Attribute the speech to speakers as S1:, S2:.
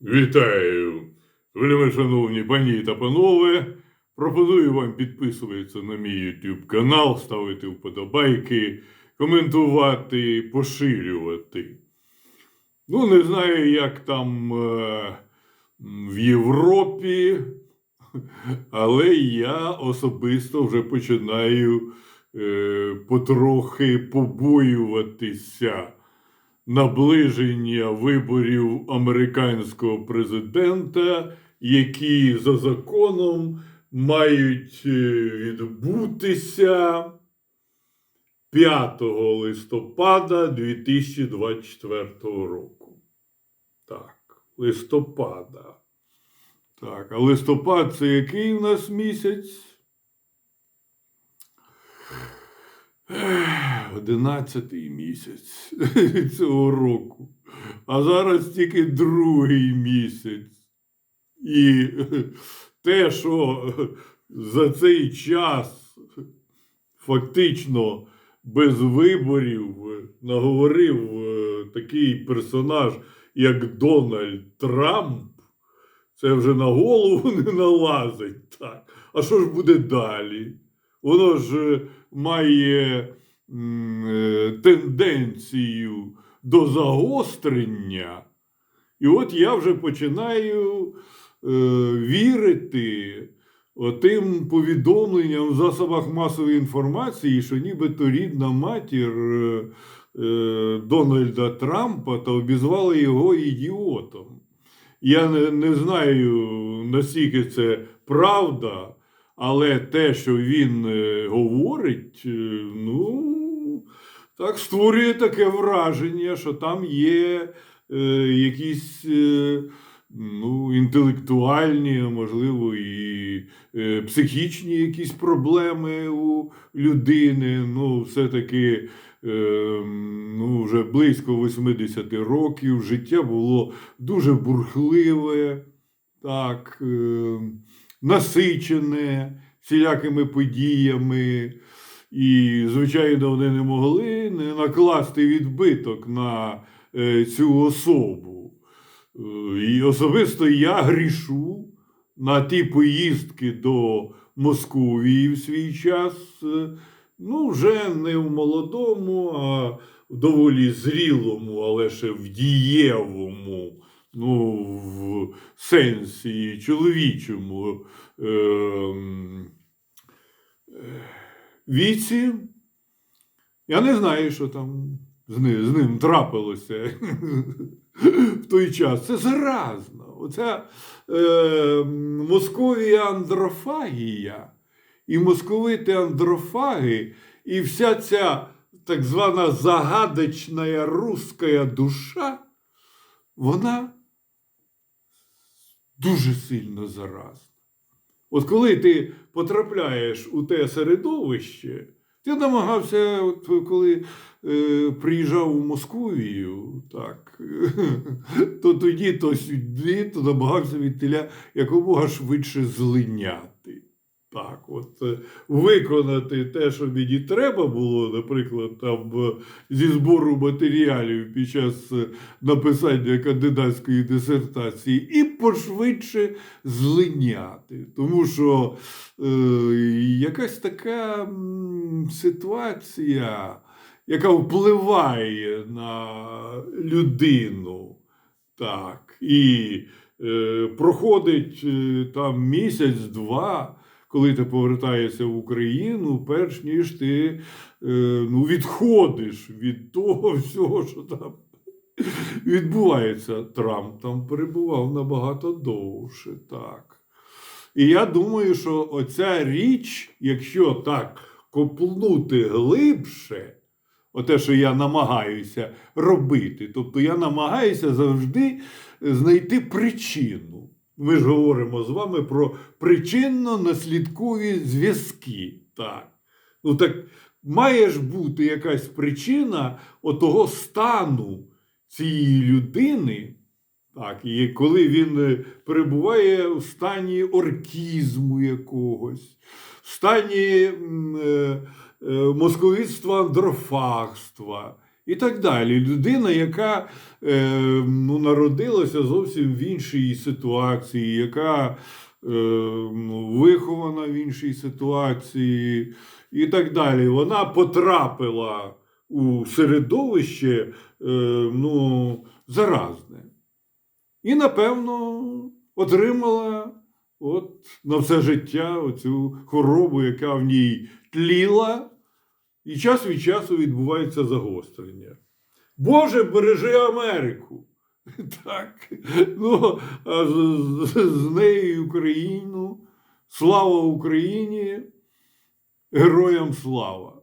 S1: Вітаю, вельми шановні пані та панове. Пропоную вам підписуватися на мій YouTube канал, ставити вподобайки, коментувати, поширювати. Ну, не знаю, як там е, в Європі, але я особисто вже починаю е, потрохи побоюватися наближення виборів американського президента, які за законом мають е, відбутися 5 листопада 2024 року. Так, листопада. Так, а листопад це який у нас місяць? Одинадцятий місяць цього року. А зараз тільки другий місяць. І те, що за цей час фактично без виборів наговорив е, такий персонаж, як Дональд Трамп, це вже на голову не налазить. Так. А що ж буде далі? Воно ж е, має тенденцію до загострення. І от я вже починаю е, вірити тим повідомленням в засобах масової інформації, що нібито рідна матір е, е, Дональда Трампа та обізвала його ідіотом. Я не, не знаю, наскільки це правда, але те, що він е, говорить, е, ну, так створює таке враження, що там є е, якісь е, ну, інтелектуальні, можливо, і е, психічні якісь проблеми у людини. Ну, все-таки е, ну, вже близько 80 років. Життя було дуже бурхливе, так, е, насичене всілякими подіями. І, звичайно, вони не могли не накласти відбиток на е, цю особу. Е, І особисто я грішу на ті поїздки до Московії в свій час. е, Ну, вже не в молодому, а в доволі зрілому, але ще в дієвому, ну, в сенсі чоловічому. Е, е, віці. Я не знаю, що там з ним, з ним трапилося в той час. Це заразно. Оця е, Московія андрофагія і московити андрофаги, і вся ця так звана загадочна руська душа, вона дуже сильно заразна. От коли ти потрапляєш у те середовище, ти намагався, от коли е, приїжджав у Московію, так, то тоді, то сюди, то намагався від теля якомога швидше злиняти. Так, от е, виконати те, що мені треба було, наприклад, там е, зі збору матеріалів під час е, написання кандидатської дисертації, і пошвидше злиняти. Тому що е, якась така ситуація, яка впливає на людину, так, і е, проходить там місяць-два коли ти повертаєшся в Україну, перш ніж ти е, ну, відходиш від того всього, що там відбувається. Трамп там перебував набагато довше. так. І я думаю, що оця річ, якщо так копнути глибше, оте, що я намагаюся робити, тобто я намагаюся завжди знайти причину. Ми ж говоримо з вами про причинно-наслідкові зв'язки. Так. Ну так має ж бути якась причина отого стану цієї людини, так, і коли він е, перебуває в стані оркізму якогось, в стані е, е, московицтва андрофагства і так далі. Людина, яка е, ну, народилася зовсім в іншій ситуації, яка е, ну, вихована в іншій ситуації, і так далі. Вона потрапила у середовище е, ну, заразне. І, напевно, отримала от, на все життя оцю хворобу, яка в ній тліла, і час від часу відбувається загострення. Боже, бережи Америку. Так. Ну, а з, з, з нею Україну. Слава Україні! Героям слава!